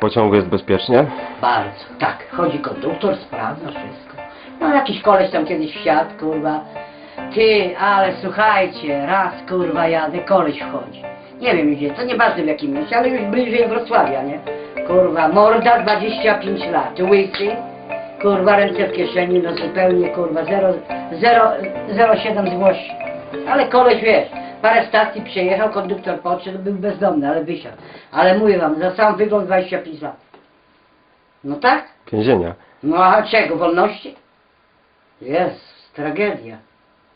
pociągu jest bezpiecznie? Bardzo. Tak, chodzi konduktor, sprawdza wszystko. No jakiś koleś tam kiedyś wsiadł, kurwa. Ty, ale słuchajcie, raz kurwa jadę, koleś wchodzi. Nie wiem gdzie, to nieważne w jakim mieście, ale już bliżej Wrocławia, nie? Kurwa, morda 25 lat, łysy, kurwa ręce w kieszeni, no zupełnie kurwa 0, 0, 0,7 złości. Ale koleś wiesz, parę stacji przejechał, konduktor podszedł, był bezdomny, ale wysiadł. Ale mówię wam, za sam wygląd 25 lat. No tak? Więzienia. No a czego, wolności? Jest, tragedia.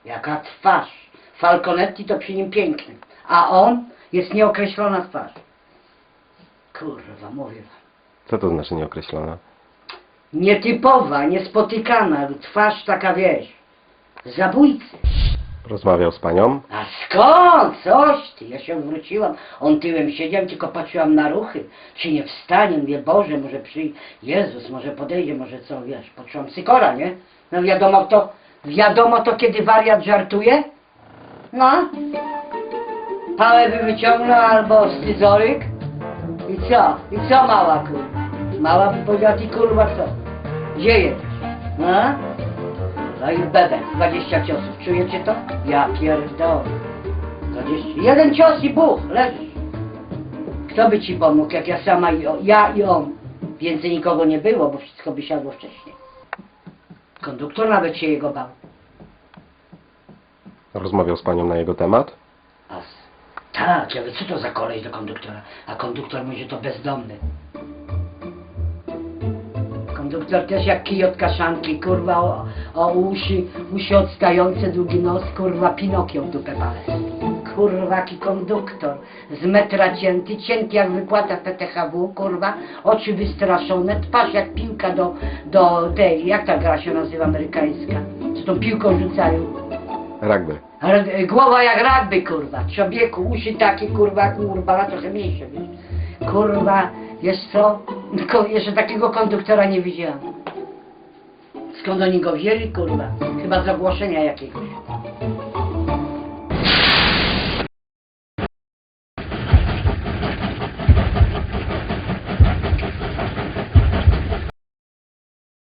Jaka twarz. Falconetti to przy nim piękny. A on jest nieokreślona twarz. Kurwa, mówię wam. Co to znaczy nieokreślona? Nietypowa, niespotykana. Twarz taka, wieś. Zabójcy. Rozmawiał z panią? A skąd? Coś ty, ja się odwróciłam. On tyłem siedział, tylko patrzyłam na ruchy. Czy nie wstanie? Mówię, Boże, może przyjdzie. Jezus, może podejdzie, może co, wiesz. Poczułam sykora, nie? No wiadomo to, wiadomo to, kiedy wariat żartuje? No. Pałę by wyciągnął albo scyzoryk. I co? I co mała kurwa? Mała by powiedziała, ty kurwa co? Gdzie? No? No i bebek, 20 ciosów. Czujecie to? Ja pierdolę. 20. Jeden cios i buch, leżysz. Kto by ci pomógł, jak ja sama i on, ja i on. Więcej nikogo nie było, bo wszystko by siadło wcześniej. Konduktor nawet się jego bał. Rozmawiał z panią na jego temat? A s- tak, ja mówię, co to za kolej do konduktora? A konduktor mówi, że to bezdomny. Konduktor też jak kij od kaszanki, kurwa, o, o uszy, uszy odstające, długi nos, kurwa, Pinokio w dupę palec. Kurwa, jaki konduktor, z metra cięty, cięty jak wykłada PTHW, kurwa, oczy wystraszone, twarz jak piłka do, do tej, jak ta gra się nazywa amerykańska, co tą piłką rzucają. Rugby. Ale e, głowa jak rugby, kurwa. Człowieku, uszy takie, kurwa, Urbana, trochę mniejsze, wiesz. Kurwa, jest co? Ko- jeszcze takiego konduktora nie widziałem. Skąd oni go wzięli, kurwa? Chyba z ogłoszenia jakiegoś.